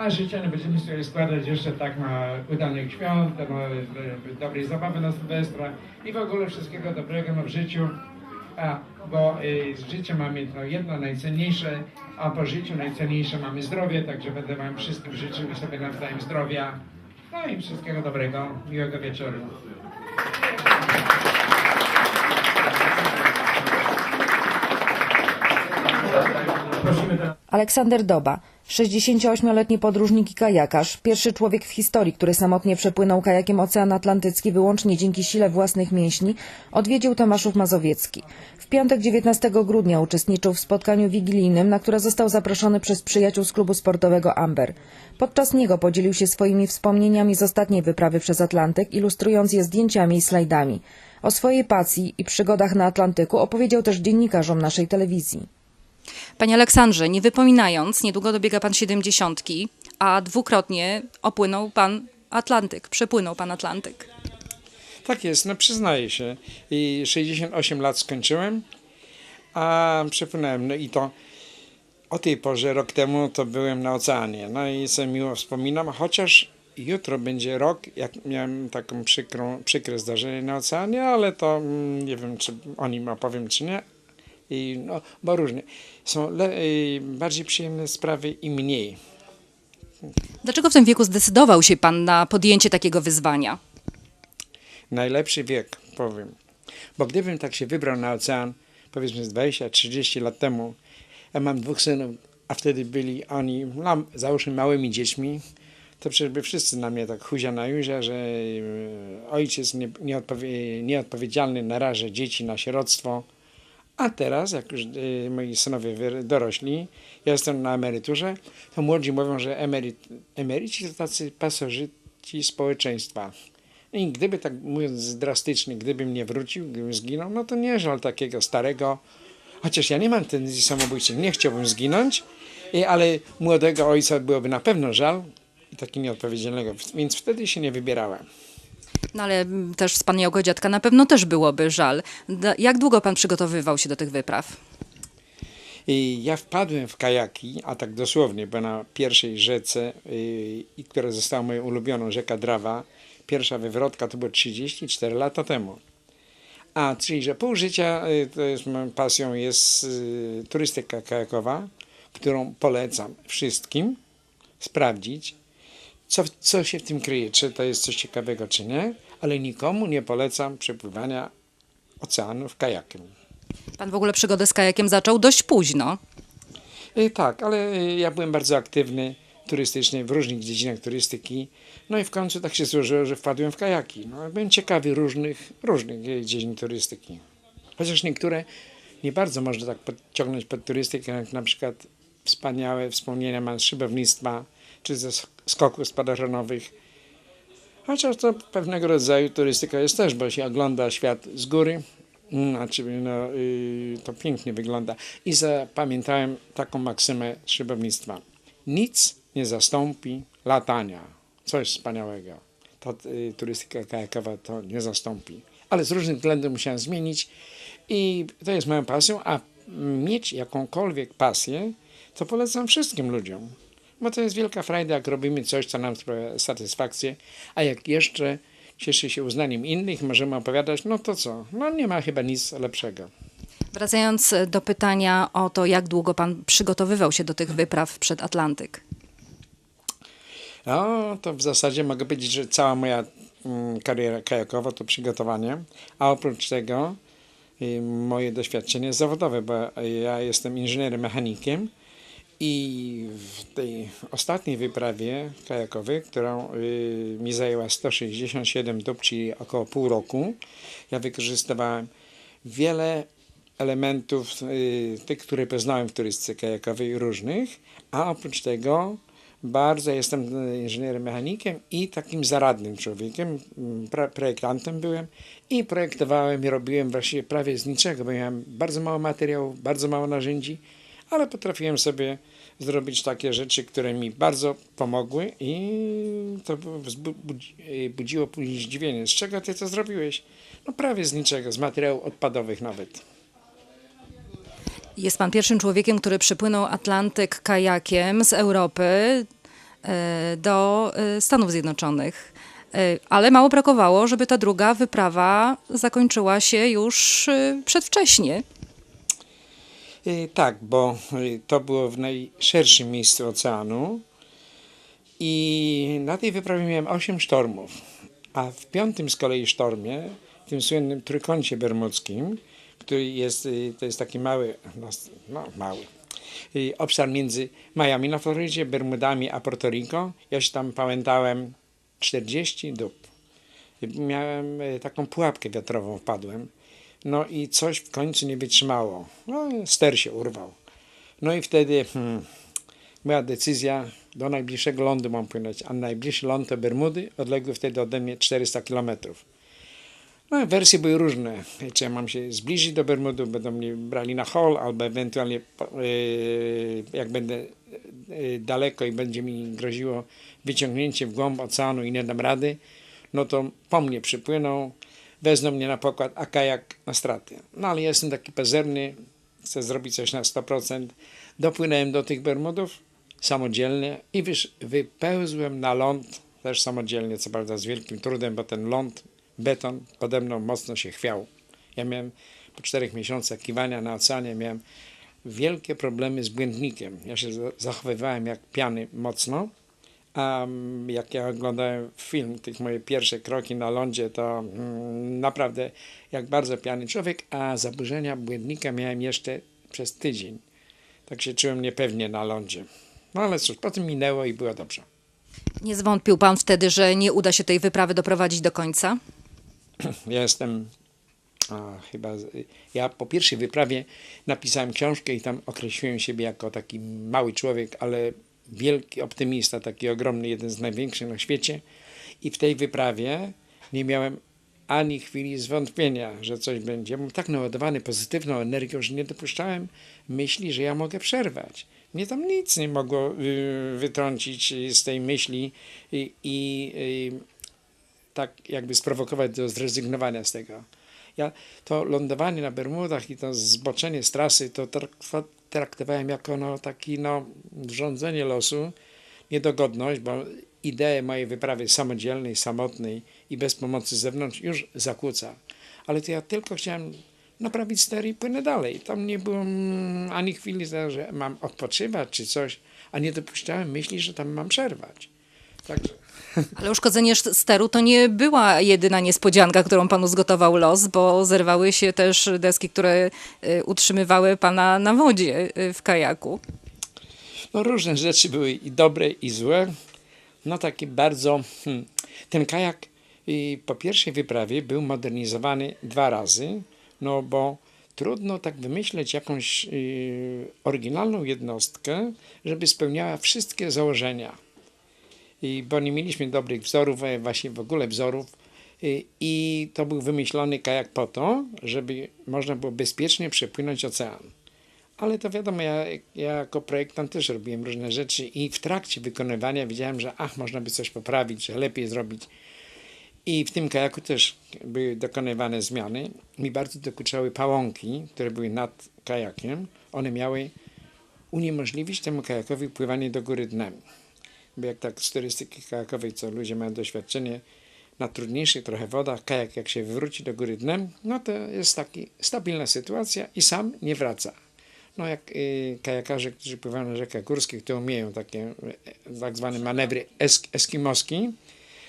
A życzenia będziemy sobie składać jeszcze tak na udanych świąt, e, dobrej zabawy na Sylwestra i w ogóle wszystkiego dobrego no, w życiu. A, bo y, z życia mamy no, jedno najcenniejsze, a po życiu najcenniejsze mamy zdrowie, także będę Wam wszystkim życzył i sobie nawzajem zdrowia. No i wszystkiego dobrego, miłego wieczoru. Aleksander Doba, 68-letni podróżnik i kajakarz, pierwszy człowiek w historii, który samotnie przepłynął kajakiem Ocean Atlantycki wyłącznie dzięki sile własnych mięśni, odwiedził Tomaszów Mazowiecki. W piątek 19 grudnia uczestniczył w spotkaniu wigilijnym, na które został zaproszony przez przyjaciół z klubu sportowego Amber. Podczas niego podzielił się swoimi wspomnieniami z ostatniej wyprawy przez Atlantyk, ilustrując je zdjęciami i slajdami. O swojej pasji i przygodach na Atlantyku opowiedział też dziennikarzom naszej telewizji. Panie Aleksandrze, nie wypominając, niedługo dobiega pan siedemdziesiątki, a dwukrotnie opłynął pan Atlantyk, przepłynął pan Atlantyk. Tak jest, no przyznaję się. I 68 lat skończyłem, a przepłynąłem. No i to o tej porze, rok temu, to byłem na oceanie. No i sobie miło wspominam, chociaż jutro będzie rok, jak miałem taką przykrą, przykre zdarzenie na oceanie, ale to mm, nie wiem, czy o nim opowiem, czy nie. I, no, bo różnie. Są le, bardziej przyjemne sprawy i mniej. Dlaczego w tym wieku zdecydował się pan na podjęcie takiego wyzwania? najlepszy wiek, powiem. Bo gdybym tak się wybrał na ocean, powiedzmy z 20-30 lat temu, ja mam dwóch synów, a wtedy byli oni, no, załóżmy, małymi dziećmi, to przecież by wszyscy na mnie tak huzia na juzia, że e, ojciec nie, nieodpowie, nieodpowiedzialny naraża dzieci na sieroctwo. A teraz, jak już e, moi synowie dorośli, ja jestem na emeryturze, to młodzi mówią, że emeryt, emeryci to tacy pasożyci społeczeństwa. I gdyby, tak mówiąc drastycznie, gdybym nie wrócił, gdybym zginął, no to nie żal takiego starego, chociaż ja nie mam tendencji samobójczych, nie chciałbym zginąć, ale młodego ojca byłoby na pewno żal, i taki nieodpowiedzialnego, więc wtedy się nie wybierałem. No ale też z paniego dziadka na pewno też byłoby żal. Jak długo pan przygotowywał się do tych wypraw? Ja wpadłem w kajaki, a tak dosłownie, bo na pierwszej rzece, i która została moją ulubioną, rzeka Drawa, pierwsza wywrotka to było 34 lata temu. A czyli, że pół życia yy, to jest pasją jest yy, turystyka kajakowa, którą polecam wszystkim sprawdzić, co, co się w tym kryje, czy to jest coś ciekawego, czy nie, ale nikomu nie polecam przepływania oceanów kajakiem. Pan w ogóle przygodę z kajakiem zaczął dość późno. Y, Tak, ale y, ja byłem bardzo aktywny turystycznie w różnych dziedzinach turystyki. No i w końcu tak się złożyło, że wpadłem w kajaki. No, byłem ciekawy różnych, różnych y, dziedzin turystyki. Chociaż niektóre nie bardzo można tak podciągnąć pod turystykę, jak na przykład wspaniałe wspomnienia mam z szybownictwa czy ze sk- skoków spadochronowych. Chociaż to pewnego rodzaju turystyka jest też, bo się ogląda świat z góry, Znaczy, no, y, to pięknie wygląda. I zapamiętałem taką maksymę szybownictwa. Nic nie zastąpi latania. Coś wspaniałego. To y, turystyka kajakowa to nie zastąpi. Ale z różnych względów musiałem zmienić i to jest moją pasją, a mieć jakąkolwiek pasję, to polecam wszystkim ludziom. Bo to jest wielka frajda, jak robimy coś, co nam sprawia satysfakcję, a jak jeszcze cieszy się uznaniem innych, możemy opowiadać, no to co? No nie ma chyba nic lepszego. Wracając e, do pytania o to, jak długo pan przygotowywał się do tych wypraw przed Atlantyk. No, to w zasadzie mogę powiedzieć, że cała moja mm, kariera kajakowa to przygotowanie, a oprócz tego moje doświadczenie zawodowe, bo ja jestem inżynierem mechanikiem i w tej ostatniej wyprawie kajakowej, którą y, mi zajęła 167 dób, czyli około pół roku, ja wykorzystywałem wiele elementów, y, tych, które poznałem w turystyce kajakowej różnych, a oprócz tego bardzo jestem inżynierem mechanikiem i takim zaradnym człowiekiem, mm, projektantem byłem i projektowałem i robiłem właściwie prawie z niczego, bo miałem bardzo mało materiałów, bardzo mało narzędzi, ale potrafiłem sobie zrobić takie rzeczy, które mi bardzo pomogły i to y, budziło później zdziwienie. Z czego ty to zrobiłeś? No prawie z niczego, z materiałów odpadowych nawet. Jest pan pierwszym człowiekiem, który przepłynął Atlantyk kajakiem z Europy e, do e, Stanów Zjednoczonych. E, Ale mało brakowało, żeby ta druga wyprawa zakończyła się już e, przedwcześnie. Y, Tak, bo y, to było w najszerszym miejscu oceanu i na tej wyprawie miałem 8 sztormów, a w piątym z kolei sztormie, w tym słynnym trójkącie bermudzkim, który jest, y, to jest taki mały, no, no mały, obszar między Miami na Florydzie, Bermudami a Porto Rico. Ja się tam pamiętałem 40 dób. Miałem taką pułapkę wiatrową, wpadłem. No i coś w końcu nie wytrzymało. No, ster się urwał. No i wtedy hmm, była decyzja, do najbliższego lądu mam płynąć, a najbliższy ląd to Bermudy, odległy wtedy ode mnie 400 kilometrów. No, wersje były różne. Czy ja mam się zbliżyć do Bermudu, będą mnie brali na hol, albo ewentualnie yy, jak będę yy, daleko i będzie mi groziło wyciągnięcie w głąb oceanu i nie dam rady, no to po mnie przypłyną, wezmą mnie na pokład, a kajak na straty. No ale jestem taki pazerny, chcę zrobić coś na 100%. Dopłynąłem do tych Bermudów samodzielnie i wysz, wypełzłem na ląd też samodzielnie, co prawda z wielkim trudem, bo ten ląd, beton pode mną mocno się chwiał. Ja miałem po czterech miesiącach kiwania na oceanie, miałem wielkie problemy z błędnikiem. Ja się za- zachowywałem jak piany mocno, a mm, jak ja oglądałem film, tych moje pierwsze kroki na lądzie, to mm, naprawdę jak bardzo piany człowiek, a zaburzenia błędnika miałem jeszcze przez tydzień. Tak się czułem niepewnie na lądzie. No ale cóż, potem minęło i było dobrze. Nie zwątpił pan wtedy, że nie uda się tej wyprawy doprowadzić do końca? Ja jestem a, chyba. Ja po pierwszej wyprawie napisałem książkę i tam określiłem siebie jako taki mały człowiek, ale wielki optymista, taki ogromny, jeden z największych na świecie. I w tej wyprawie nie miałem ani chwili zwątpienia, że coś będzie. Byłem tak naładowany pozytywną energią, że nie dopuszczałem myśli, że ja mogę przerwać. Mnie tam nic nie mogło y, wytrącić z tej myśli i, y, tak jakby sprowokować do zrezygnowania z tego. Ja to lądowanie na Bermudach i to zboczenie z trasy to trak- traktowałem jako no, taki no, rządzenie losu, niedogodność, bo ideę mojej wyprawy samodzielnej, samotnej i bez pomocy z zewnątrz już zakłóca. Ale to ja tylko chciałem naprawić ster i płynę dalej. Tam nie było mm, ani chwili, że mam odpoczywać czy coś, a nie dopuszczałem myśli, że tam mam przerwać. Także Ale uszkodzenie sz- steru to nie była jedyna niespodzianka, którą panu zgotował los, bo zerwały się też deski, które y, utrzymywały pana na wodzie y, w kajaku. No różne rzeczy były i dobre i złe. No taki bardzo... Hmm, ten kajak y, po pierwszej wyprawie był modernizowany dwa razy, no bo trudno tak wymyśleć jakąś oryginalną jednostkę, żeby spełniała wszystkie założenia. I, bo nie mieliśmy dobrych wzorów, e, właśnie w ogóle wzorów. I, I to był wymyślony kajak po to, żeby można było bezpiecznie przepłynąć ocean. Ale to wiadomo, ja, ja jako projektant też robiłem różne rzeczy i w trakcie wykonywania widziałem, że ach, można by coś poprawić, że lepiej zrobić. I w tym kajaku też były dokonywane zmiany. Mi bardzo dokuczały pałąki, które były nad kajakiem. One miały uniemożliwić temu kajakowi pływanie do góry dnem. Bo jak tak z turystyki kajakowej, co ludzie mają doświadczenie, na trudniejszych trochę wodach, kajak jak się wywróci do góry dnem, no to jest taka stabilna sytuacja i sam nie wraca. No jak y, kajakarze, którzy pływają na rzekach górskich, to umieją takie y, tak zwane manewry esk eskimoski,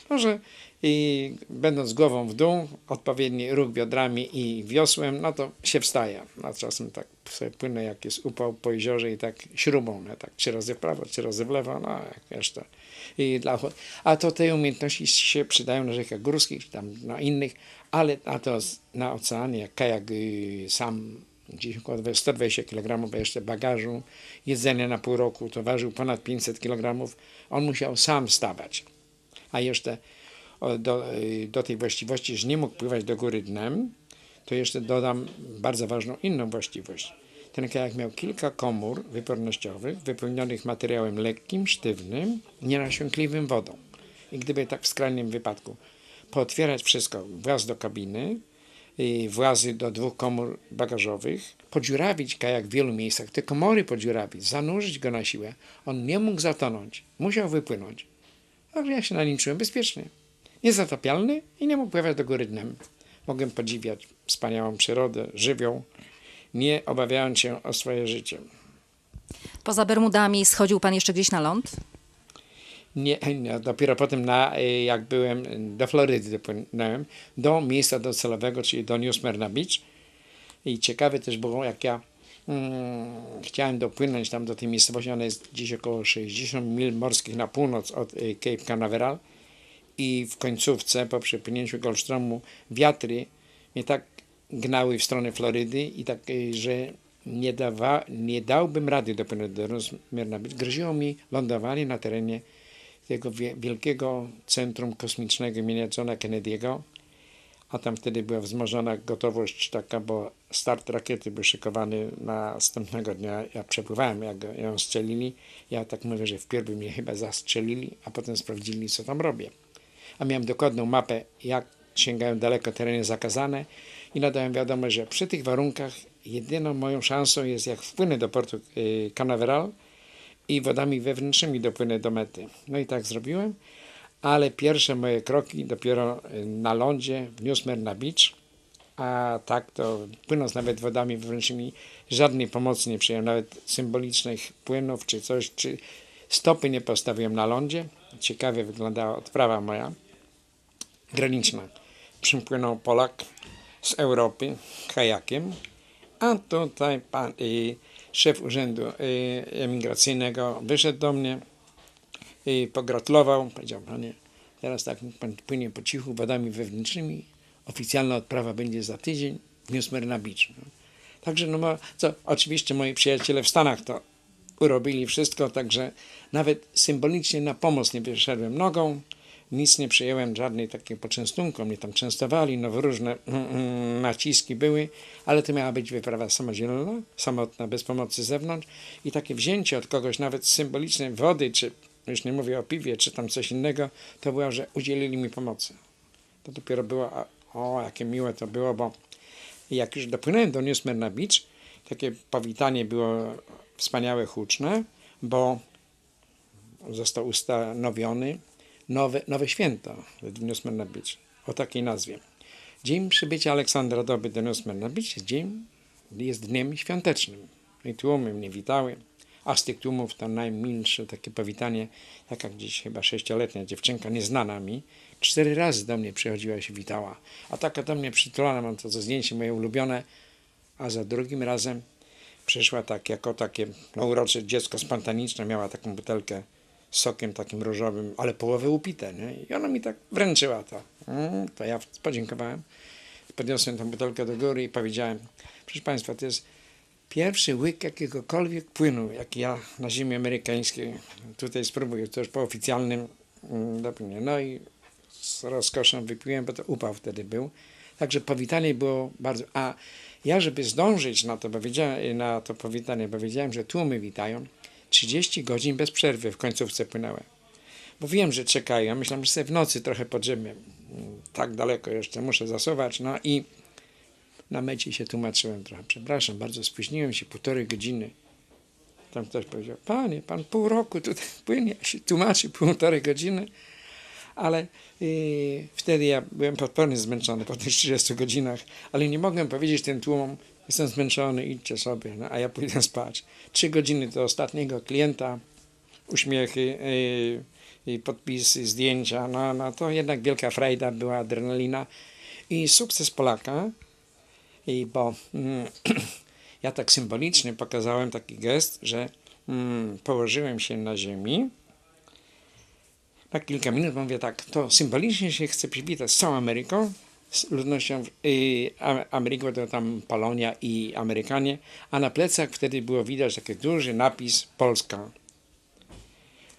no że i będąc głową w dół, odpowiedni ruch biodrami i wiosłem, no to się wstaje. A czasem tak sobie płynę, jak jest upał po jeziorze i tak śrubą, no, tak trzy razy w prawo, trzy razy w lewo, no jak wiesz to. I dla, a to te umiejętności się przydają na rzekach górskich, tam na innych, ale a to na oceanie, jak kajak y, sam gdzieś około 120 kg, jeszcze bagażu, jedzenie na pół roku, to ważył ponad 500 kg, on musiał sam stawać. A jeszcze do, y, do tej właściwości, że nie mógł pływać do góry dnem, to jeszcze dodam bardzo ważną inną właściwość. Ten kajak miał kilka komór wypornościowych, wypełnionych materiałem lekkim, sztywnym, nienasiąkliwym wodą. I gdyby tak w skrajnym wypadku pootwierać wszystko, właz do kabiny, włazy do dwóch komór bagażowych, podziurawić kajak w wielu miejscach, te komory podziurawić, zanurzyć go na siłę. On nie mógł zatonąć, musiał wypłynąć. Także ja się na nim czułem bezpiecznie. Niezatapialny i nie mógł pływać do góry dnem. Mogłem podziwiać wspaniałą przyrodę, żywioł, nie obawiając się o swoje życie. Poza Bermudami schodził pan jeszcze gdzieś na ląd? Nie, dopiero potem, na, y, jak byłem do Florydy, dopłynąłem do miejsca docelowego, czyli do New Smyrna Beach. I ciekawe też było, jak ja mm, chciałem dopłynąć tam do tej miejscowości, ona jest gdzieś około 60 mil morskich na północ od y, Cape Canaveral. I w końcówce, po przepłynięciu Golfstromu, wiatry mnie tak gnały w stronę Florydy i tak, y, że nie, dawa, nie dałbym rady do Smyrna Beach. Groziło mi lądowanie na terenie tego wie- wielkiego centrum kosmicznego imienia Johna Kennedy'ego, a tam wtedy była wzmożona gotowość taka, bo start rakiety był szykowany na następnego dnia. Ja przepływałem, jak ją strzelili. Ja tak mówię, że wpierw mnie chyba zastrzelili, a potem sprawdzili, co tam robię. A miałem dokładną mapę, jak sięgają daleko tereny zakazane i nadałem wiadomość, że przy tych warunkach jedyną moją szansą jest, jak wpłynę do portu y, Canaveral, i wodami wewnętrznymi dopłynę do mety. No i tak zrobiłem, ale pierwsze moje kroki dopiero y, na lądzie w New Smyrna Beach, a tak to płynąc nawet wodami wewnętrznymi żadnej pomocy nie przyjąłem, nawet symbolicznych płynów czy coś, czy stopy nie postawiłem na lądzie. Ciekawie wyglądała odprawa moja graniczna. Przypłynął Polak z Europy kajakiem, a tutaj pan, y, szef urzędu y, emigracyjnego wyszedł do mnie i pogratulował. Powiedział, panie, teraz tak pan płynie po cichu wodami wewnętrznymi. Oficjalna odprawa będzie za tydzień w New Smyrna Beach. No. Także, no, co, oczywiście moi przyjaciele w Stanach to urobili wszystko, także nawet symbolicznie na pomoc nie wyszedłem nogą. Nic nie przyjąłem, żadnej takiej poczęstunką. Mnie tam częstowali, no różne mm, mm, naciski były, ale to miała być wyprawa samodzielna, samotna, bez pomocy z zewnątrz i takie wzięcie od kogoś, nawet symbolicznej wody, czy już nie mówię o piwie, czy tam coś innego, to było, że udzielili mi pomocy. To dopiero było, o jakie miłe to było, bo jak już dopłynąłem do New Smyrna Beach, takie powitanie było wspaniałe, huczne, bo został ustanowiony nowe, nowe święto New Smyrna Beach o takiej nazwie. Dzień przybycia Aleksandra Doby do New Smyrna Beach jest, dzień, jest dniem świątecznym. I tłumy mnie witały, a z tych tłumów to najmilsze takie powitanie, taka gdzieś chyba sześcioletnia dziewczynka, nieznana mi, cztery razy do mnie przychodziła i się witała. A taka do mnie przytulana, mam to za zdjęcie moje ulubione, a za drugim razem przyszła tak jako takie no, urocze dziecko spontaniczne, miała taką butelkę z sokiem takim różowym, ale połowę upite, nie? I ona mi tak wręczyła to. Mm, to ja podziękowałem. Podniosłem tę butelkę do góry i powiedziałem, proszę Państwa, to jest pierwszy łyk jakiegokolwiek płynu, jaki ja na ziemi amerykańskiej tutaj spróbuję, to już po oficjalnym mm, dopłynie. No i z rozkoszą wypiłem, bo to upał wtedy był. Także powitanie było bardzo... A ja, żeby zdążyć na to, na to powitanie, bo wiedziałem, że tłumy witają, 30 godzin bez przerwy w końcówce płynąłem. Bo wiem, że czekają. Myślałem, że sobie w nocy trochę podrzemy. Mm, Tak daleko jeszcze muszę zasuwać. No i na mecie się tłumaczyłem trochę. Przepraszam, bardzo spóźniłem się półtorej godziny. Tam ktoś powiedział, panie, pan pół roku tutaj płynie, się tłumaczy półtorej godziny. Ale yy, wtedy ja byłem potwornie zmęczony po tych 30 godzinach, ale nie mogłem powiedzieć tym tłumom, jestem zmęczony, idźcie sobie, no, a ja pójdę spać. Trzy godziny do ostatniego klienta, uśmiechy, yy, podpisy, zdjęcia, no, no to jednak wielka frajda, była adrenalina i sukces Polaka, i bo mm, ja tak symbolicznie pokazałem taki gest, że mm, położyłem się na ziemi, na kilka minut mówię tak, to symbolicznie się chcę przywitać z całą Ameryką, z ludnością y, A- Ameryki, bo to tam Polonia i Amerykanie, a na plecach wtedy było widać taki duży napis Polska.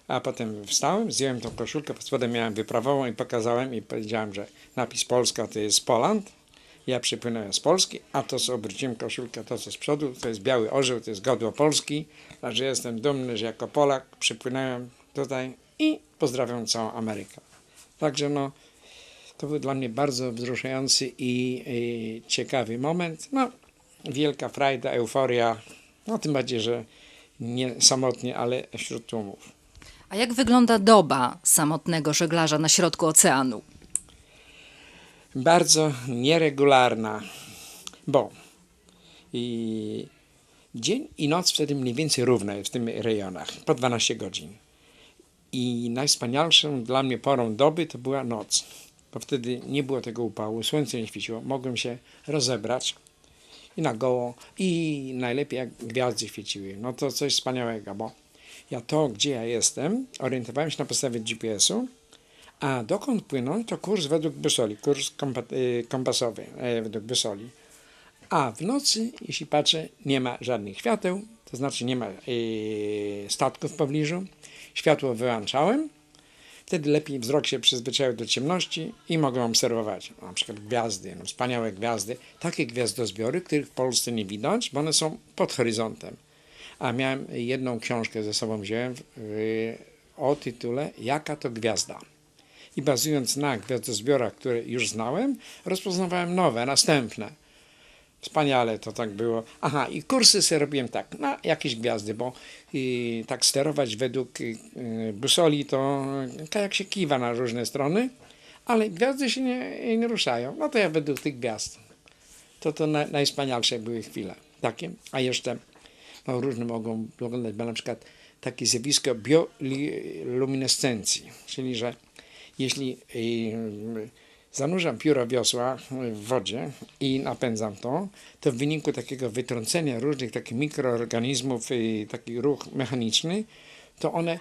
A potem wstałem, zdjąłem tą koszulkę, pod spodem miałem wyprawową i pokazałem i powiedziałem, że napis Polska to jest Poland. Ja przypłynąłem z Polski, a to co obróciłem koszulkę, to co z przodu, to jest biały orzeł, to jest godło Polski. Także jestem dumny, że jako Polak przypłynąłem tutaj i pozdrawiam całą Amerykę. Także no, To był dla mnie bardzo wzruszający i y, ciekawy moment. No, wielka frajda, euforia, no tym bardziej, że nie samotnie, ale wśród tłumów. A jak wygląda doba samotnego żeglarza na środku oceanu? bardzo nieregularna, bo i dzień i noc wtedy mniej więcej równe w tym rejonach, po 12 godzin. I najwspanialszą dla mnie porą doby to była noc, bo wtedy nie było tego upału, słońce nie świeciło, mogłem się rozebrać i na goło i najlepiej jak gwiazdy świeciły. No to coś wspaniałego, bo ja to, gdzie ja jestem, orientowałem się na podstawie GPS-u, a dokąd płynąć, to kurs według busoli, kurs y, kompasowy e, według busoli. A w nocy, jeśli patrzę, nie ma żadnych świateł, to znaczy nie ma y, statków w pobliżu. Światło wyłączałem, wtedy lepiej wzrok się przyzwyczaił do ciemności i mogę obserwować na przykład gwiazdy, no, wspaniałe gwiazdy, takie gwiazdozbiory, których w Polsce nie widać, bo one są pod horyzontem. A miałem jedną książkę ze sobą wziąłem y, o tytule Jaka to gwiazda? i bazując na gwiazdozbiorach, które już znałem, rozpoznawałem nowe, następne. Wspaniale to tak było. Aha, i kursy sobie robiłem tak, na jakieś gwiazdy, bo y, tak sterować według y, y, busoli to kajak się kiwa na różne strony, ale gwiazdy się nie, nie ruszają. No to ja według tych gwiazd. To to na, najwspanialsze były chwile. Takie. A jeszcze no, różne mogą wyglądać, bo na przykład takie zjawisko bioluminescencji, czyli że jeśli y, zanurzam pióro wiosła w wodzie i napędzam to, to w wyniku takiego wytrącenia różnych takich mikroorganizmów i taki ruch mechaniczny, to one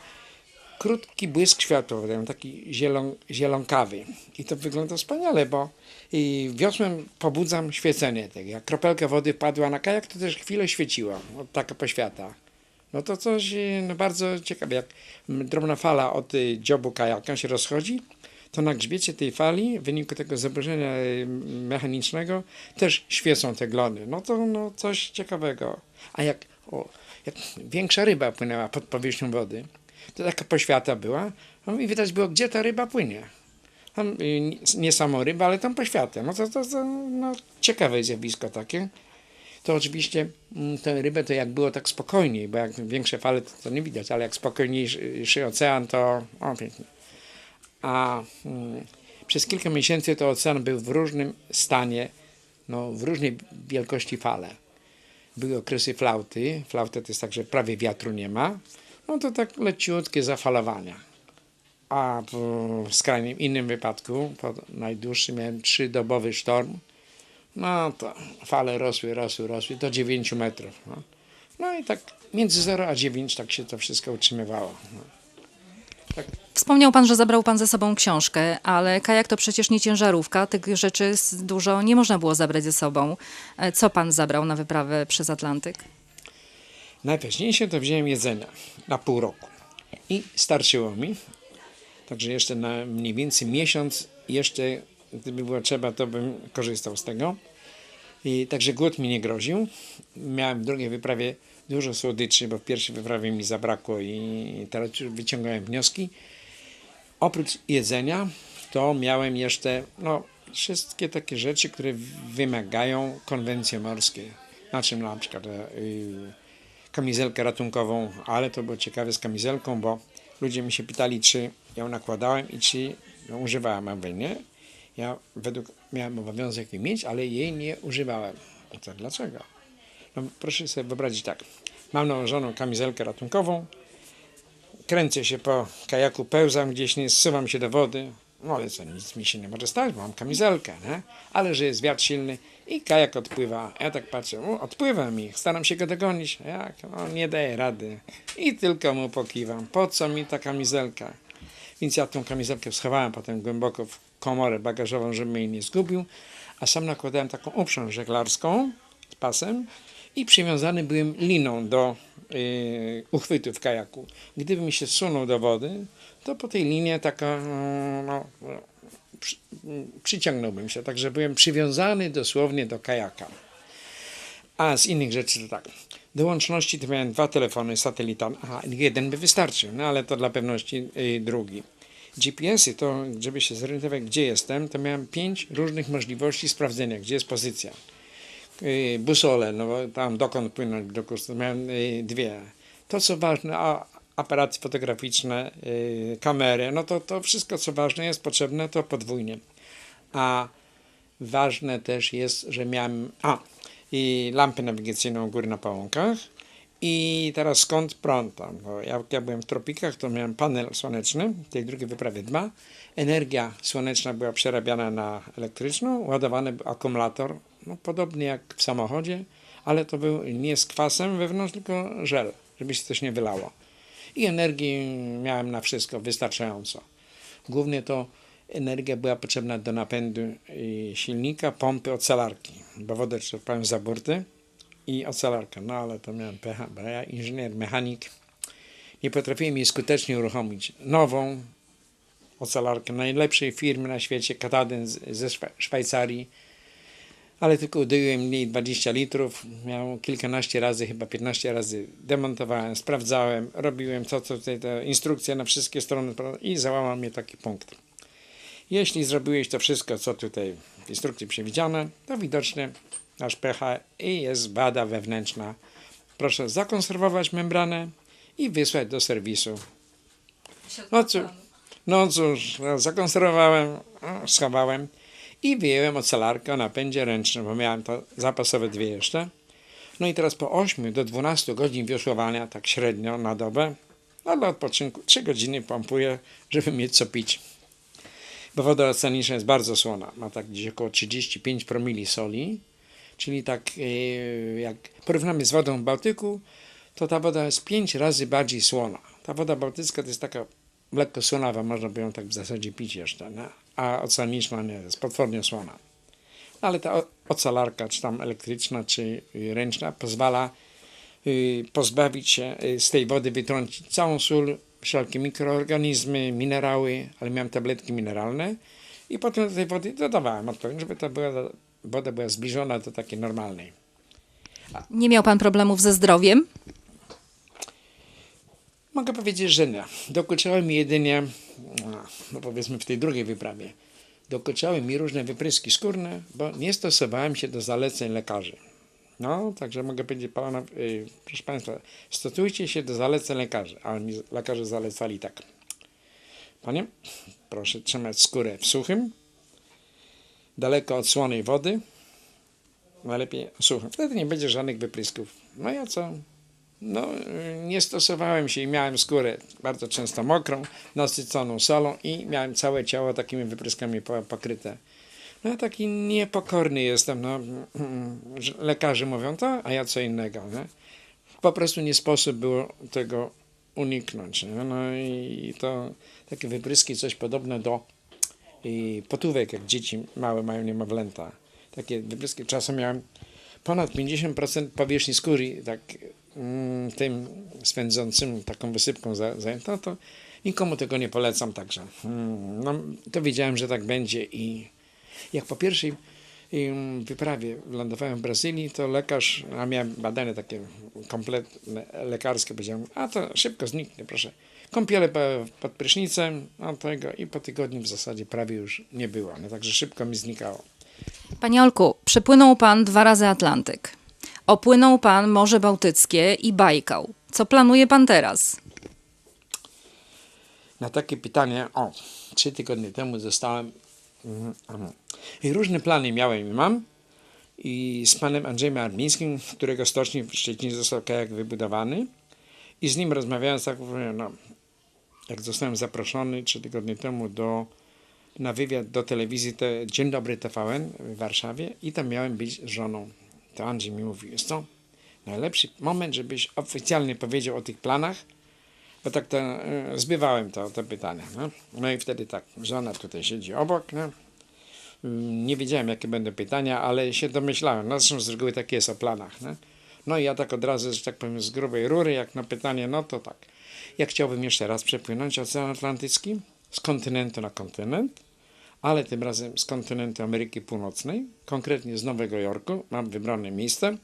krótki błysk światła wydają, taki zielon, zielonkawy. I to wygląda wspaniale, bo i wiosłem pobudzam świecenie tego. Jak kropelka wody padła na kajak, to też chwilę świeciła, no, taka poświata. No to coś no, bardzo ciekawe. Jak drobna fala od y, dziobu kajaka się rozchodzi, to na grzbiecie tej fali, w wyniku tego zaburzenia y, mechanicznego, też świecą te glony. No to no, coś ciekawego. A jak, o, jak większa ryba płynęła pod powierzchnią wody, to taka poświata była, no i widać było, gdzie ta ryba płynie. Tam, y, nie- samą rybę, ale tam poświatę. No to, to, to no, ciekawe zjawisko takie to oczywiście mm, tę rybę to jak było tak spokojniej, bo jak większe fale to, to nie widać, ale jak spokojniejszy ocean to o, pięknie. A mm, przez kilka miesięcy to ocean był w różnym stanie, no, w różnej wielkości fale. Były okresy flauty, flauta to jest tak, że prawie wiatru nie ma, no to tak leciutkie zafalowania. A w skrajnym innym wypadku, po najdłuższym miałem trzydobowy sztorm, no to fale rosły, rosły, rosły do 9 metrów. No, no i tak między 0 a 9 tak się to wszystko utrzymywało. No. Wspomniał pan, że zabrał pan ze sobą książkę, ale kajak to przecież nie ciężarówka, tych rzeczy dużo nie można było zabrać ze sobą. E, Co pan zabrał na wyprawę przez Atlantyk? Najważniejsze to wziąłem jedzenia na pół roku i starczyło mi. Także jeszcze na mniej więcej miesiąc, jeszcze gdyby było trzeba, to bym korzystał z tego. I także głód mi nie groził. Miałem w drugiej wyprawie dużo słodyczy, bo w pierwszej wyprawie mi zabrakło i teraz wyciągałem wnioski. Oprócz jedzenia, to miałem jeszcze no, wszystkie takie rzeczy, które wymagają konwencji morskiej. Na czym na przykład e, y, kamizelkę ratunkową, ale to było ciekawe z kamizelką, bo ludzie mi się pytali, czy ją nakładałem i czy ją używałem, a mówię, nie. Ja według miałem obowiązek jej mieć, ale jej nie używałem. I to dlaczego? No, proszę sobie wyobrazić tak. Mam nałożoną kamizelkę ratunkową, kręcę się po kajaku, pełzam gdzieś, nie zsuwam się do wody. No ale co, nic mi się nie może stać, bo mam kamizelkę, nie? Ale że jest wiatr silny i kajak odpływa. Ja tak patrzę, o, odpływa mi, staram się go dogonić. Jak? No, nie daję rady. I tylko mu pokiwam. Po co mi ta kamizelka? Więc ja tą kamizelkę schowałem potem głęboko w komorę bagażową, żebym jej nie zgubił, a sam nakładałem taką uprząż żeglarską z pasem i przywiązany byłem liną do yy, uchwytu w kajaku. Gdybym się zsunął do wody, to po tej linie taka, mm, no, no, przy, przyciągnąłbym się, także byłem przywiązany dosłownie do kajaka. A z innych rzeczy to tak. Do łączności to miałem dwa telefony satelitarne. Aha, jeden by wystarczył, no ale to dla pewności y, drugi. GPS-y, to żeby się zorientować, gdzie jestem, to miałem pięć różnych możliwości sprawdzenia, gdzie jest pozycja. Yy, Busole, no tam dokąd płynąć, do kursu, miałem yy, dwie. To co ważne, a aparaty fotograficzne, yy, kamery, no to, to wszystko co ważne jest potrzebne, to podwójnie. A ważne też jest, że miałem a, i lampę nawigacyjną u góry na pałąkach i teraz skąd prąd tam, bo jak ja byłem w tropikach, to miałem panel słoneczny, tej drugiej wyprawie dwa. Energia słoneczna była przerabiana na elektryczną, ładowany był akumulator, no, podobnie jak w samochodzie, ale to był nie z kwasem wewnątrz, tylko żel, żeby się coś nie wylało. I energii miałem na wszystko wystarczająco. Głównie to energia była potrzebna do napędu y, silnika, pompy, ocelarki, bo wodę czerpałem za burty i ocelarka. No ale to miałem pecha, bo ja inżynier, mechanik, nie potrafiłem jej skutecznie uruchomić. Nową ocelarkę najlepszej firmy na świecie, Kataden z- ze Szwa- Szwajcarii, ale tylko udyłem mniej 20 litrów. Miał kilkanaście razy, chyba 15 razy demontowałem, sprawdzałem, robiłem to, co tutaj, te instrukcje na wszystkie strony i załamał mnie taki punkt. Jeśli zrobiłeś to wszystko, co tutaj w instrukcji przewidziane, to widocznie masz pecha i jest wada wewnętrzna. Proszę zakonserwować membranę i wysłać do serwisu. No cóż, no cóż, no, zakonserwowałem, no, schowałem i wyjęłem ocelarkę o napędzie ręcznym, bo miałem to zapasowe dwie jeszcze. No i teraz po 8 do 12 godzin wiosłowania, tak średnio na dobę, no dla odpoczynku 3 godziny pompuję, żeby mieć co pić. Bo woda oceaniczna jest bardzo słona, ma tak gdzieś około 35 promili soli, czyli tak e, jak porównamy z wodą w Bałtyku, to ta woda jest 5 razy bardziej słona. Ta woda bałtycka to jest taka lekko słonawa, można by ją tak w zasadzie pić jeszcze, nie? A oceaniczna nie, jest potwornie słona. Ale ta o- ocelarka, czy tam elektryczna, czy y, ręczna, pozwala y, pozbawić się y, z tej wody, wytrącić całą sól, wszelkie mikroorganizmy, minerały, ale miałem tabletki mineralne i potem do tej wody dodawałem odpowiednio, żeby ta woda była zbliżona do takiej normalnej. Nie miał pan problemów ze zdrowiem? Mogę powiedzieć, że nie. Dokuczały mi jedynie, no powiedzmy w tej drugiej wyprawie, dokuczały mi różne wypryski skórne, bo nie stosowałem się do zaleceń lekarzy. No, także mogę powiedzieć, pana, y, proszę Państwa, stosujcie się do zaleceń lekarzy, a mi lekarze zalecali tak. Panie, proszę trzymać skórę w suchym, daleko od słonej wody, najlepiej suchym. Wtedy nie będzie żadnych wyprysków. No ja co? No, nie stosowałem się i miałem skórę bardzo często mokrą, nasyconą solą i miałem całe ciało takimi wypryskami po- pokryte. No taki niepokorny jestem, no, lekarze mówią to, a ja co innego, nie? Po prostu nie sposób było tego uniknąć, nie? No i to takie wypryski, coś podobne do i potówek, jak dzieci małe mają niemowlęta. Takie wypryski czasem miałem ponad 50% powierzchni skóry tak mm, tym swędzącym taką wysypką za- zajęta, to nikomu tego nie polecam także. Mm, No, to wiedziałem, że tak będzie i jak po pierwszej wyprawie lądowałem w Brazylii, to lekarz, a miałem badania takie kompletne lekarskie, powiedział, a to szybko zniknie, proszę. Kąpiele po- pod prysznicem, a tego i po tygodniu w zasadzie prawie już nie było, no także szybko mi znikało. Panie Olku, przepłynął pan dwa razy Atlantyk. Opłynął pan Morze Bałtyckie i Bajkał. Co planuje pan teraz? Na takie pytanie, o, trzy tygodnie temu zostałem. mhm, mhm. I różne plany miałem i mam. I z panem Andrzejem Armińskim, którego stocznik w Szczecinie został kajak wybudowany. I z nim rozmawiając, tak no, jak zostałem zaproszony trzy tygodnie temu do, na wywiad do telewizji te, Dzień Dobry TVN w Warszawie i tam miałem być z żoną. To Andrzej mi mówi, jest to najlepszy moment, żebyś oficjalnie powiedział o tych planach, bo tak to e, zbywałem to, to pytania. No? no i wtedy tak, żona tutaj siedzi obok. No? Mm, Nie wiedziałem, jakie będą pytania, ale się domyślałem. No zresztą z reguły tak jest o planach. No? no i ja tak od razu, że tak powiem, z grubej rury, jak na pytanie, no to tak. Ja chciałbym jeszcze raz przepłynąć Ocean Atlantycki z kontynentu na kontynent, ale tym razem z kontynentu Ameryki Północnej, konkretnie z Nowego Jorku. Mam wybrane miejsce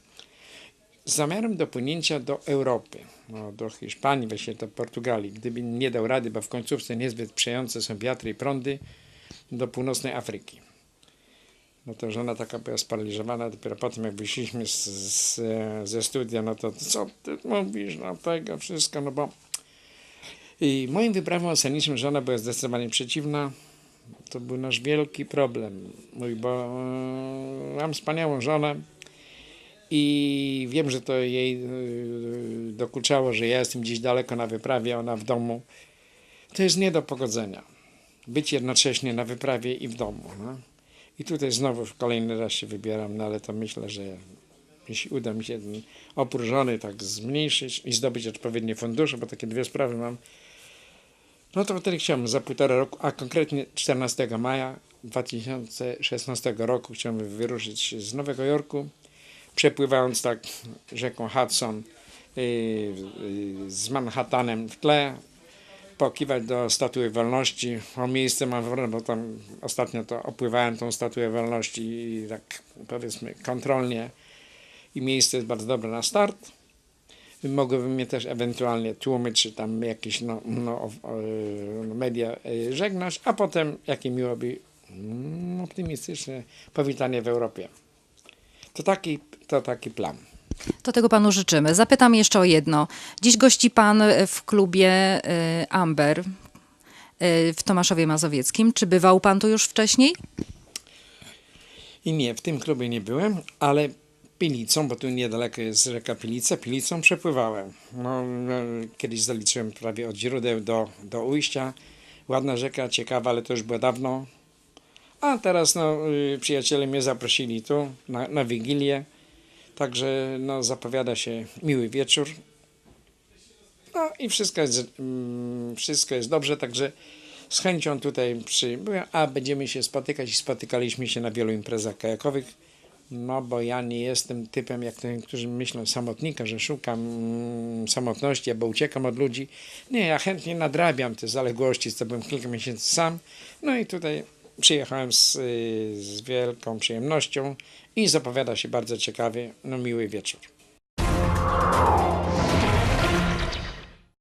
z zamiarem dopłynięcia do Europy, no, do Hiszpanii, właśnie do Portugalii. Gdyby nie dał rady, bo w końcówce niezbyt sprzyjające są wiatry i prądy, do północnej Afryki. No to żona taka była sparaliżowana, dopiero potem jak wyszliśmy z, z, ze studia, no to co ty mówisz, no tego wszystko, no bo i moim wyprawom scenicznym żona była zdecydowanie przeciwna. To był nasz wielki problem, mój, bo e, mam wspaniałą żonę i wiem, że to jej e, dokuczało, że ja jestem gdzieś daleko na wyprawie, ona w domu. To jest nie do pogodzenia. Być jednocześnie na wyprawie i w domu. No. I tutaj znowu kolejny raz się wybieram, no ale to myślę, że jeśli uda mi się opór żony tak zmniejszyć i zdobyć odpowiednie fundusze, bo takie dwie sprawy mam, no to wtedy chciałbym za półtora roku, a konkretnie 14 maja 2016 roku chciałbym wyruszyć z Nowego Jorku, przepływając tak rzeką Hudson yy, yy, z Manhattanem w tle, pokiwać do Statuły Wolności. O miejsce mam wybrane, bo tam ostatnio to opływałem tą Statuę Wolności i tak powiedzmy kontrolnie i miejsce jest bardzo dobre na start. Mogłyby mnie też ewentualnie tłumy, czy tam jakieś no, no, o- o- media y, żegnać, a potem jakie miłoby mm, optymistyczne powitanie w Europie. To taki, to taki plan. To tego panu życzymy. Zapytam jeszcze o jedno. Dziś gości pan w klubie y, Amber w Tomaszowie Mazowieckim. Czy bywał pan tu już wcześniej? I nie, w tym klubie nie byłem, ale Pilicą, bo tu niedaleko jest rzeka Pilica, Pilicą przepływałem. No, no, kiedyś zaliczyłem prawie od źródeł do, do ujścia. Ładna rzeka, ciekawa, ale to już było dawno. A teraz no, y, przyjaciele mnie zaprosili tu na, na Wigilię. Także no, zapowiada się miły wieczór. No i wszystko jest, mm, wszystko jest dobrze, także z chęcią tutaj przybyłem, a będziemy się spotykać i spotykaliśmy się na wielu imprezach kajakowych. No bo ja nie jestem typem, jak niektórzy myślą, samotnika, że szukam mm, samotności albo uciekam od ludzi. Nie, ja chętnie nadrabiam te zaległości, co byłem kilka miesięcy sam. No i tutaj przyjechałem z, y, z wielką przyjemnością i zapowiada się bardzo ciekawie, no miły wieczór.